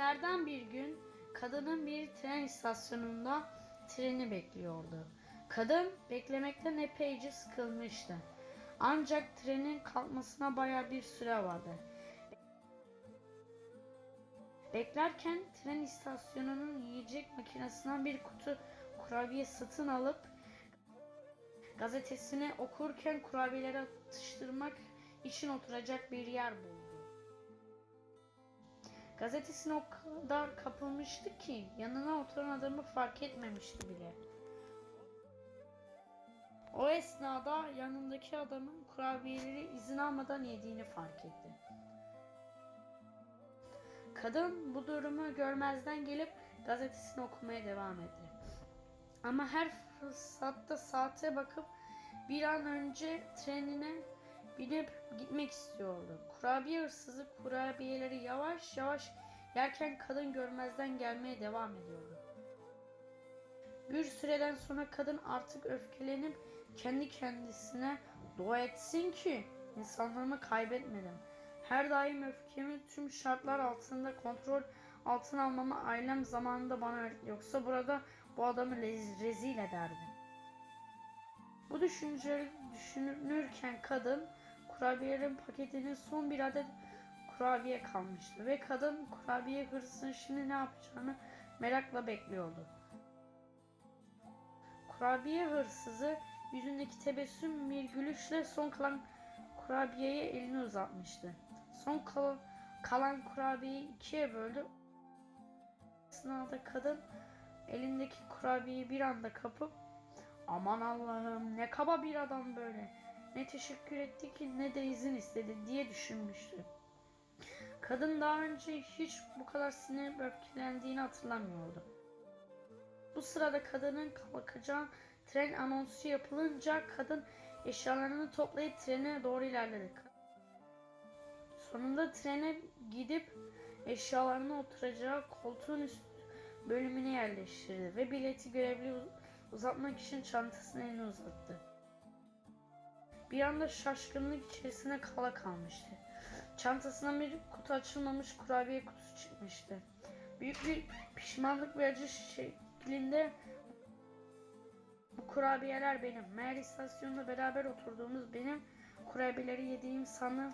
Günlerden bir gün kadının bir tren istasyonunda treni bekliyordu. Kadın beklemekten epeyce sıkılmıştı. Ancak trenin kalkmasına baya bir süre vardı. Beklerken tren istasyonunun yiyecek makinesinden bir kutu kurabiye satın alıp gazetesini okurken kurabiyeleri atıştırmak için oturacak bir yer buldu. Gazetesine o kadar kapılmıştı ki yanına oturan adamı fark etmemişti bile. O esnada yanındaki adamın kurabiyeleri izin almadan yediğini fark etti. Kadın bu durumu görmezden gelip gazetesini okumaya devam etti. Ama her fırsatta saate bakıp bir an önce trenine binip gitmek istiyordu. Kurabiye hırsızı kurabiyeleri yavaş yavaş yerken kadın görmezden gelmeye devam ediyordu. Bir süreden sonra kadın artık öfkelenip kendi kendisine dua etsin ki insanlığımı kaybetmedim. Her daim öfkemi tüm şartlar altında kontrol altına almamı ailem zamanında bana öğretti. Yoksa burada bu adamı rezil ederdim. Bu düşünceleri düşünürken kadın kurabiyelerin paketinin son bir adet kurabiye kalmıştı ve kadın kurabiye hırsızın şimdi ne yapacağını merakla bekliyordu. Kurabiye hırsızı yüzündeki tebessüm bir gülüşle son kalan kurabiyeye elini uzatmıştı. Son kal- kalan kurabiyeyi ikiye böldü. Esnada kadın elindeki kurabiyeyi bir anda kapıp aman Allah'ım ne kaba bir adam böyle. Ne teşekkür etti ki ne de izin istedi diye düşünmüştü. Kadın daha önce hiç bu kadar sinirli öfkelendiğini hatırlamıyordu. Bu sırada kadının kalkacağı tren anonsu yapılınca kadın eşyalarını toplayıp trene doğru ilerledi. Sonunda trene gidip eşyalarını oturacağı koltuğun üst bölümüne yerleştirdi ve bileti görevli uzatmak için çantasına elini uzattı. Bir anda şaşkınlık içerisine kala kalmıştı. Çantasından bir kutu açılmamış kurabiye kutusu çıkmıştı. Büyük bir pişmanlık ve acı şeklinde bu kurabiyeler benim. Meğer istasyonda beraber oturduğumuz benim kurabiyeleri yediğim sanı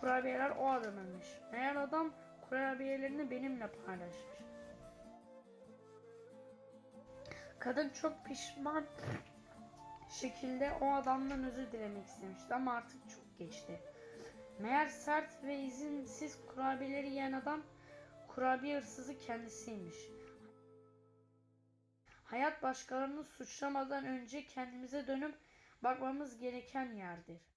kurabiyeler o adamınmış. Meğer adam kurabiyelerini benimle paylaşmış. Kadın çok pişman şekilde o adamdan özür dilemek istemişti ama artık çok geçti. Meğer sert ve izinsiz kurabiyeleri yiyen adam kurabiye hırsızı kendisiymiş. Hayat başkalarını suçlamadan önce kendimize dönüp bakmamız gereken yerdir.